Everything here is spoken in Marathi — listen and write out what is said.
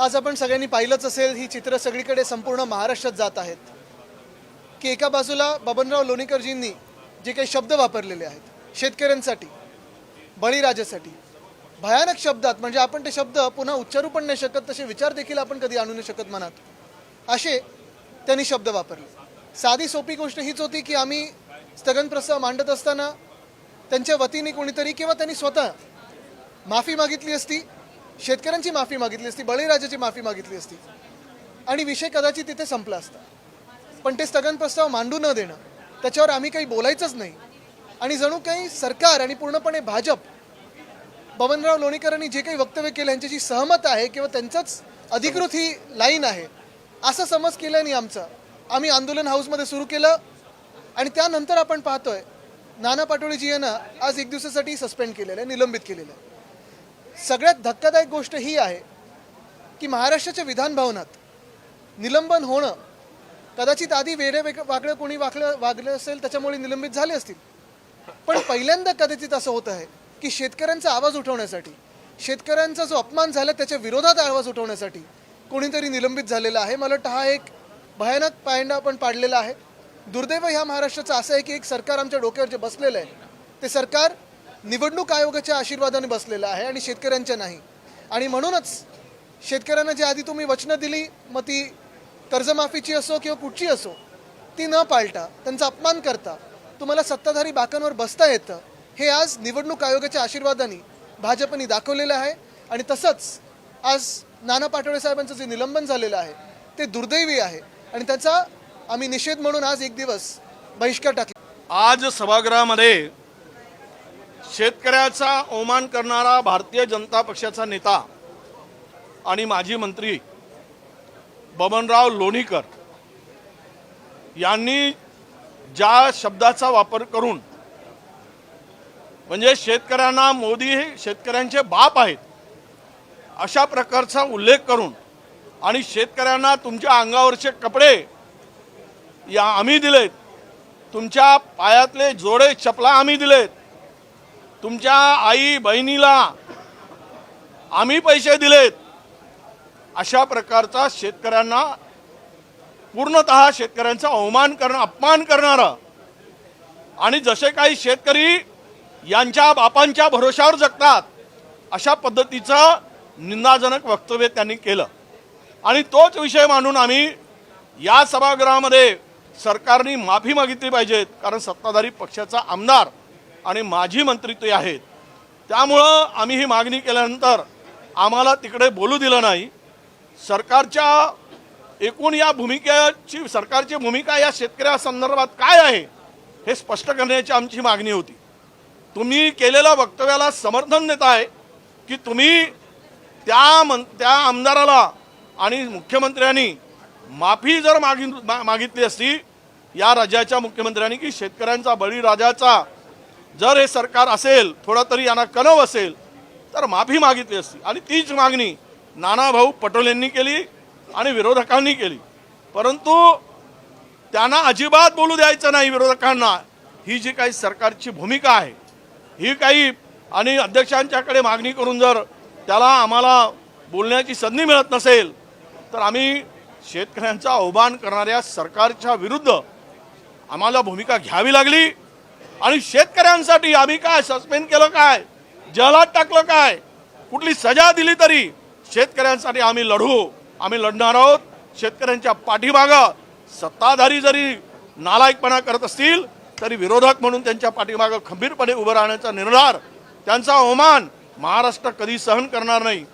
आज आपण सगळ्यांनी पाहिलंच असेल ही चित्र सगळीकडे संपूर्ण महाराष्ट्रात जात आहेत. की एका बाजूला बबनराव लोणीकरजींनी जे काही शब्द वापरलेले आहेत शेतकऱ्यांसाठी बळीराजासाठी भयानक शब्दात म्हणजे आपण ते शब्द पुन्हा उच्चारू पण नाही शकत तसे विचार देखील आपण कधी आणू नाही शकत मनात असे त्यांनी शब्द वापरले. साधी सोपी गोष्ट हीच होती की आम्ही स्थगन प्रस्ताव मांडत असताना त्यांच्या वतीने कोणीतरी किंवा त्यांनी स्वतः माफी मागितली असती शेतकऱ्यांची माफी मागितली असती बळीराजाची माफी मागितली असती. आणि विषय कदाचित तिथे संपला असता. पण ते स्थगन प्रस्ताव मांडू न देणं त्याच्यावर आम्ही काही बोलायचंच नाही. आणि जणू काही सरकार आणि पूर्णपणे भाजप बबनराव लोणीकरांनी जे काही वक्तव्य केलं यांच्याशी सहमत आहे किंवा त्यांचंच अधिकृत ही लाईन आहे असा समज केल्याने आमचा. आम्ही आंदोलन हाऊसमध्ये सुरू केलं आणि त्यानंतर आपण पाहतोय नाना पाटोळेजी यांना आज एक दिवसासाठी सस्पेंड केलेलं आहे निलंबित केलेलं आहे. सगळ्यात धक्कादायक गोष्ट ही आहे की महाराष्ट्राच्या विधान भवनात निलंबन होणं कदाचित आधी वेगळे वेग वागळं कोणी वागलं वागलं असेल त्याच्यामुळे निलंबित झाले असतील. पण पहिल्यांदा कदाचित असं होत आहे की शेतकऱ्यांचा आवाज उठवण्यासाठी शेतकऱ्यांचा जो अपमान झाला त्याच्या विरोधात आवाज उठवण्यासाठी कोणीतरी निलंबित झालेला आहे. मला वाटतं हा एक भयानक पायंडा आपण पाडलेला आहे. दुर्दैव ह्या महाराष्ट्राचं असं आहे की एक सरकार आमच्या डोक्यावर जे बसलेलं आहे. ते सरकार निवडणूक आयोगाच्या आशीर्वादाने बसलेलं आहे आणि शेतकऱ्यांच्या नाही. आणि म्हणूनच शेतकऱ्यांना जी आधी तुम्ही वचनं दिली मग ती कर्जमाफीची असो किंवा कुठची असो ती न पाळता त्यांचा अपमान करता तुम्हाला सत्ताधारी बाकांवर बसता येतं हे आज निवडणूक आयोगाच्या आशीर्वादाने भाजपने दाखवलेलं आहे. आणि तसंच आज नाना पाटोळे साहेबांचं जे निलंबन झालेलं आहे ते दुर्दैवी आहे. आणि त्याचा आम्ही निषेध म्हणून आज एक दिवस बहिष्कार टाकला. आज सभागृहामध्ये शेतकऱ्याचा अवमान करणारा भारतीय जनता पक्षाचा नेता आणि माजी मंत्री बबनराव लोणीकर यांनी ज्या शब्दाचा वापर करून म्हणजे शेतकऱ्यांना मोदी हे शेतकऱ्यांचे बाप आहेत अशा प्रकारचा उल्लेख करून आणि शेतकऱ्यांना तुमच्या अंगावरचे कपडे या आम्ही दिलेत तुमच्या पायातले जोडे चपला आम्ही दिलेत तुमच्या आई बहिणीला आम्ही पैसे दिलेत. अशा प्रकारचा शेतकऱ्यांना पूर्णत शेतकऱ्यांचा अवमान करणं अपमान करणारा. आणि जसे काही शेतकरी यांच्या बापांच्या भरोशावर जगतात अशा पद्धतीचं निंदाजनक वक्तव्य त्यांनी केलं. आणि तोच विषय मानून आम्ही या सभागृहामध्ये सरकारने माफी मागितली पाहिजेत कारण सत्ताधारी पक्षाचा आमदार आणि माझी मंत्री ते आहेत. त्यामुळं आम्ही ही मागणी केल्यानंतर आम्हाला तिकडे बोलू दिलं नाही. सरकारच्या एकूण या भूमिकेची सरकारची भूमिका या शेतकऱ्या संदर्भात काय आहे हे स्पष्ट करण्याची आमची मागणी होती. तुम्ही केलेल्या वक्तव्याला समर्थन देत आहे की तुम्ही त्या मन त्या आमदाराला आणि मुख्यमंत्र्यांनी माफी जर मागि मा- मागितली असती या राज्याच्या मुख्यमंत्र्यांनी की शेतकऱ्यांचा बळीराजाचा जर हे सरकार असेल थोडा तरी यांना कणव असेल तर माफी मागितली असती. आणि तीच मागणी नानाभाऊ पटोलेंनी केली आणि विरोधकांनी केली. परंतु त्यांना अजिबात बोलू द्यायचं नाही विरोधकांना. ही जी काही सरकारची भूमिका आहे ही काही आणि अध्यक्षांच्याकडे मागणी करून जर त्याला आम्हाला बोलण्याची संधी मिळत नसेल तर आम्ही शेतकऱ्यांचा अवमान करणाऱ्या सरकारच्या विरुद्ध आम्हाला भूमिका घ्यावी लागली. आणि शेतकऱ्यांसाठी आम्ही काय सस्पेंड केलं काय? जलात टाकलं काय? कुठली सजा दिली तरी शेतकऱ्यांसाठी आम्ही लढू. आम्ही लढणार आहोत. शेतकऱ्यांच्या पाठीमागं सत्ताधारी जरी नालायकपणा करत असतील तरी विरोधक म्हणून त्यांच्या पाठीमागं खंबीरपणे उभं राहण्याचा निर्धार त्यांचा अवमान महाराष्ट्र कधी सहन करणार नाही.